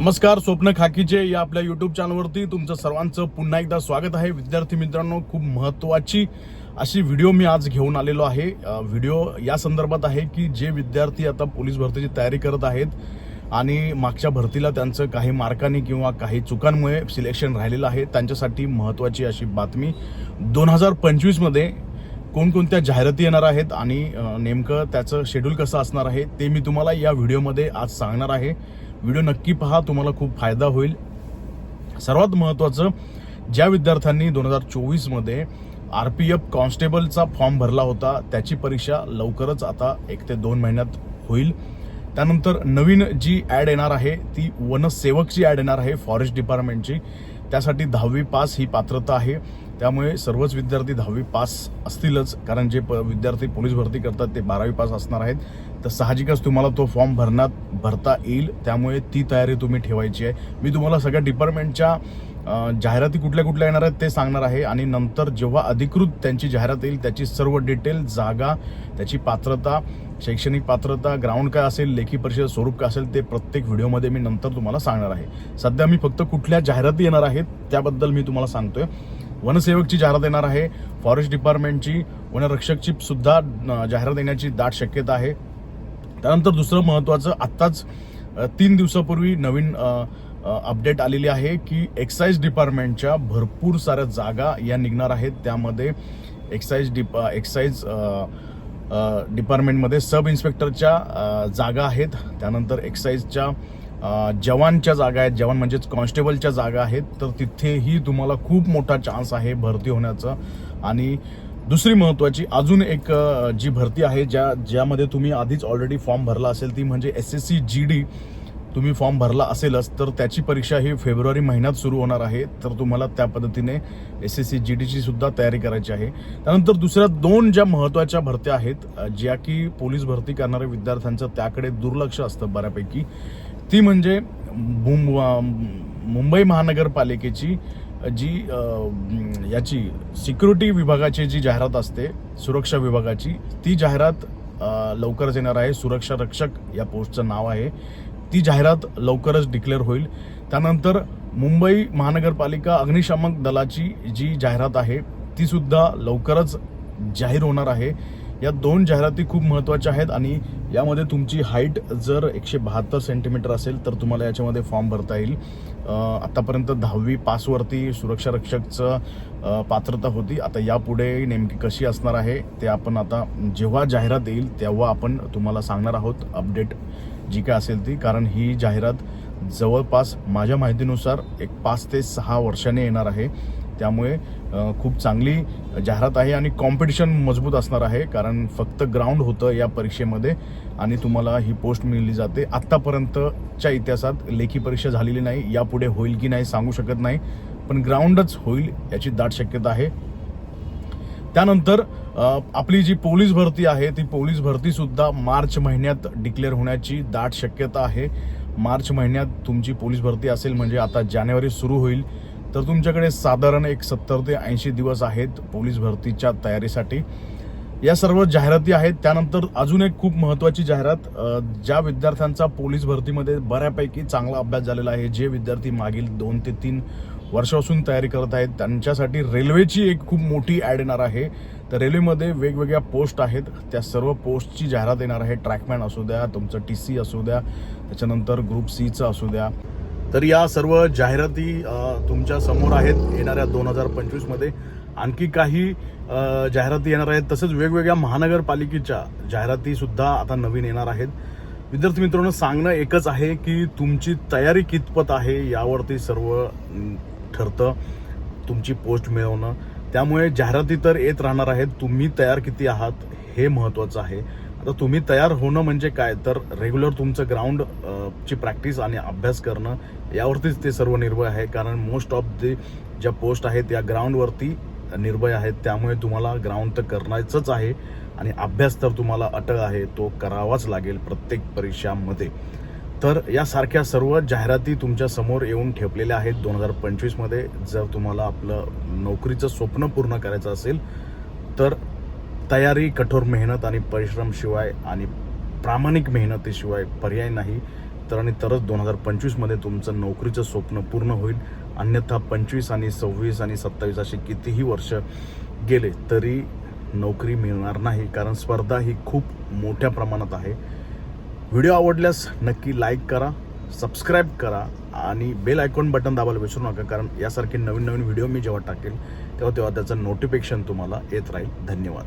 नमस्कार स्वप्न खाकीचे या आपल्या युट्यूब चॅनलवरती तुमचं सर्वांचं पुन्हा एकदा स्वागत आहे. विद्यार्थी मित्रांनो खूप महत्त्वाची अशी व्हिडिओ मी आज घेऊन आलेलो आहे. व्हिडिओ या संदर्भात आहे की जे विद्यार्थी आता पोलीस भरतीची तयारी करत आहेत आणि मागच्या भरतीला त्यांचं काही मार्कांनी किंवा काही चुकांमुळे सिलेक्शन राहिलेलं आहे त्यांच्यासाठी महत्त्वाची अशी बातमी. दोन हजार पंचवीसमध्ये कोणकोणत्या जाहिराती येणार आहेत आणि नेमकं त्याचं शेड्यूल कसं असणार आहे ते मी तुम्हाला या व्हिडिओमध्ये आज सांगणार आहे. व्हिडिओ नक्की पहा तुम्हाला खूप फायदा होईल. सर्वात महत्त्वाचं ज्या विद्यार्थ्यांनी दोन हजार चोवीसमध्ये आर पी एफ कॉन्स्टेबलचा फॉर्म भरला होता त्याची परीक्षा लवकरच आता एक ते दोन महिन्यात होईल. त्यानंतर नवीन जी ॲड येणार आहे ती वनसेवकची ॲड येणार आहे फॉरेस्ट डिपार्टमेंटची. त्यासाठी दहावी पास ही पात्रता आहे. त्यामुळे सर्वच विद्यार्थी दहावी पास असतीलच कारण जे प विद्यार्थी पोलीस भरती करतात ते बारावी पास असणार आहेत. तर साहजिकच तुम्हाला तो फॉर्म भरण्यात भरता येईल. त्यामुळे ती तयारी तुम्ही ठेवायची आहे. मी तुम्हाला सगळ्या डिपार्टमेंटच्या जाहिराती कुठल्या कुठल्या येणार आहेत ते सांगणार आहे. आणि नंतर जेव्हा अधिकृत त्यांची जाहिरात येईल त्याची सर्व डिटेल जागा त्याची पात्रता शैक्षणिक पात्रता ग्राउंड काय असेल लेखी परिषद स्वरूप काय असेल ते प्रत्येक व्हिडिओमध्ये मी नंतर तुम्हाला सांगणार आहे. सध्या मी फक्त कुठल्या जाहिराती येणार आहेत त्याबद्दल मी तुम्हाला सांगतोय. वनसेवकची जाहिरात येणार आहे. फॉरेस्ट डिपार्टमेंटची वनरक्षकची सुद्धा जाहिरात येण्याची दाट शक्यता आहे. त्यानंतर दुसरं महत्त्वाचं आत्ताच तीन दिवसापूर्वी नवीन अपडेट आलेली आहे की एक्साईज डिपार्टमेंटच्या भरपूर साऱ्या जागा या निघणार आहेत. त्यामध्ये एक्साईज डिप एक्साईज डिपार्टमेंटमध्ये सब इन्स्पेक्टरच्या जागा आहेत. त्यानंतर एक्साईजच्या जवानच्या जागा आहेत. जवान म्हणजेच कॉन्स्टेबलच्या जागा आहेत. तर तिथेही तुम्हाला खूप मोठा चान्स आहे भरती होण्याचा. आणि दुसरी महत्वाची अजून एक जी भरती आहे ज्या ज्यामध्ये तुम्ही आधीच ऑलरेडी फॉर्म भरला असेल ती म्हणजे S S C G D तुम्ही फॉर्म भरला असेलच तर त्याची परीक्षा ही फेब्रुवारी महिन्यात सुरू होणार आहे तर तुम्हाला त्या पद्धतीने एस एस सी जी डीची सुद्धा तयारी करायची आहे. त्यानंतर दुसऱ्या दोन ज्या महत्त्वाच्या भरत्या आहेत ज्या की पोलीस भरती करणाऱ्या विद्यार्थ्यांचं त्याकडे दुर्लक्ष असतं बऱ्यापैकी ती म्हणजे मुंबई महानगरपालिकेची जी याची सिक्युरिटी विभागाची जी जाहिरात असते सुरक्षा विभागाची ती जाहिरात लवकरच येणार आहे. सुरक्षा रक्षक या पोस्टचं नाव आहे. ती जाहिरात लवकरच डिक्लेअर होईल. त्यानंतर मुंबई महानगरपालिका अग्निशामक दलाची जी जाहिरात आहे ती सुद्धा लवकरच जाहीर होणार आहे. या दोन जाहिराती खूप महत्त्वाच्या आहेत आणि यामध्ये तुमची हाईट जर एकशे बहात्तर सेंटीमीटर असेल तर तुम्हाला याच्यामध्ये फॉर्म भरता येईल. आत्तापर्यंत दहावी पासवरती सुरक्षा रक्षकचं पात्रता होती. आता यापुढे नेमकी कशी असणार आहे ते आपण आता जेव्हा जाहिरात येईल तेव्हा आपण तुम्हाला सांगणार आहोत. अपडेट जी काय असेल ती. कारण ही जाहिरात जवळपास माझ्या माहितीनुसार एक पाच ते सहा वर्षाने येणार आहे. त्यामुळे खूप चांगली जाहिरात आहे आणि कॉम्पिटिशन मजबूत असणार आहे कारण फक्त ग्राउंड होतं या परीक्षेमध्ये आणि तुम्हाला ही पोस्ट मिळली जाते. आत्तापर्यंतच्या इतिहासात लेखी परीक्षा झालेली नाही यापुढे होईल की नाही सांगू शकत नाही पण ग्राउंडच होईल याची दाट शक्यता आहे. त्यानंतर आपली जी पोलीस भरती आहे ती पोलीस भरतीसुद्धा मार्च महिन्यात डिक्लेअर होण्याची दाट शक्यता आहे. मार्च महिन्यात तुमची पोलीस भरती असेल म्हणजे आता जानेवारी सुरू होईल. तर तुमच्याकडे साधारण एक सत्तर ते ऐंशी दिवस आहेत पोलीस भरतीच्या तयारीसाठी. या सर्व जाहिराती आहेत त्यानंतर अजून एक खूप महत्त्वाची जाहिरात ज्या विद्यार्थ्यांचा पोलीस भरतीमध्ये बऱ्यापैकी चांगला अभ्यास झालेला आहे जे विद्यार्थी मागील दोन ते तीन वर्षापासून तयारी करत आहेत त्यांच्यासाठी रेल्वेची एक खूप मोठी ॲड येणार आहे. तर रेल्वेमध्ये वेगवेगळ्या पोस्ट आहेत त्या सर्व पोस्टची जाहिरात येणार आहे. ट्रॅकमॅन असू द्या तुमचं टी सी असू द्या त्याच्यानंतर ग्रुप सीचं असू द्या. तर या सर्व जाहिराती तुमच्यासमोर आहेत येणाऱ्या दोन हजार पंचवीसमध्ये आणखी काही जाहिराती येणार आहेत. तसंच वेगवेगळ्या महानगरपालिकेच्या जाहिरातीसुद्धा आता नवीन येणार आहेत. विद्यार्थी मित्रांनो सांगणं एकच आहे की तुमची तयारी कितपत आहे यावरती सर्व ठरतं. तुमची पोस्ट मिळवणं. त्यामुळे जाहिराती तर येत राहणार आहेत. तुम्ही तयार किती आहात हे महत्त्वाचं आहे. तर तुम्ही तयार होणं म्हणजे काय? तर रेग्युलर तुमचं ग्राउंड ची प्रॅक्टिस आणि अभ्यास करणं यावरतीच ते सर्व निर्भय आहे. कारण मोस्ट ऑफ दी ज्या पोस्ट आहेत या ग्राउंडवरती निर्भय आहेत. त्यामुळे तुम्हाला ग्राउंड तर करण्याचंच आहे आणि अभ्यास तर तुम्हाला अटळ आहे. तो करावाच लागेल प्रत्येक परीक्षामध्ये. तर यासारख्या सर्व जाहिराती तुमच्यासमोर येऊन ठेपलेल्या आहेत दोन हजार पंचवीसमध्ये. जर तुम्हाला आपलं नोकरीचं स्वप्न पूर्ण करायचं असेल तर तयारी कठोर मेहनत आणि परिश्रमशिवाय आणि प्रामाणिक मेहनतीशिवाय पर्याय नाही तर आणि तरच दोन हजार पंचवीसमध्ये तुमचं नोकरीचं स्वप्न पूर्ण होईल. अन्यथा पंचवीस आणि सव्वीस आणि सत्तावीस असे कितीही वर्ष गेले तरी नोकरी मिळणार नाही कारण स्पर्धा ही खूप मोठ्या प्रमाणात आहे. व्हिडिओ आवडल्यास नक्की लाईक करा सबस्क्राईब करा आणि बेल आयकॉन बटन दाबायला विसरू नका कारण यासारखे नवीन नवीन व्हिडिओ मी जेव्हा टाकेल तेव्हा तेव्हा त्याचं नोटिफिकेशन तुम्हाला येत राहील. धन्यवाद.